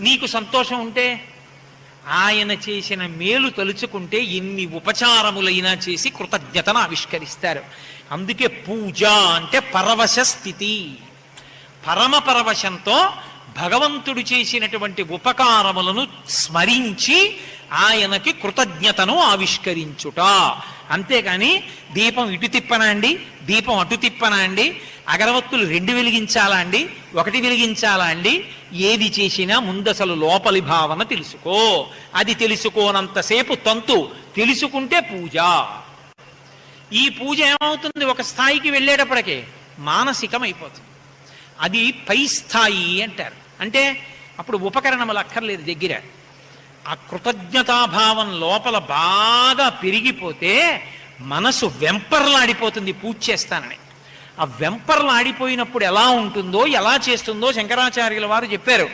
నీకు సంతోషం ఉంటే ఆయన చేసిన మేలు తలుచుకుంటే ఎన్ని ఉపచారములైనా చేసి కృతజ్ఞతను ఆవిష్కరిస్తారు. అందుకే పూజ అంటే పరవశ స్థితి. పరమ పరవశంతో భగవంతుడు చేసినటువంటి ఉపకారములను స్మరించి ఆయనకి కృతజ్ఞతను ఆవిష్కరించుట. అంతేకాని దీపం ఇటు తిప్పనండి దీపం అటు తిప్పనా అండి? అగరవత్తులు రెండు వెలిగించాలా అండి? ఒకటి వెలిగించాలా అండి? ఏది చేసినా ముందసలు లోపలి భావన తెలుసుకో. అది తెలుసుకోనంతసేపు తంతు తెలుసుకుంటే పూజ. ఈ పూజ ఏమవుతుంది? ఒక స్థాయికి వెళ్ళేటప్పటికే మానసికమైపోతుంది. అది పై స్థాయి అంటారు. అంటే అప్పుడు ఉపకరణములు అక్కర్లేదు దగ్గర. ఆ కృతజ్ఞతాభావం లోపల బాగా పెరిగిపోతే మనసు వెంపర్లాడిపోతుంది పూజ చేస్తానని. ఆ వెంపర్లాడిపోయినప్పుడు ఎలా ఉంటుందో ఎలా చేస్తుందో శంకరాచార్యుల వారు చెప్పారు.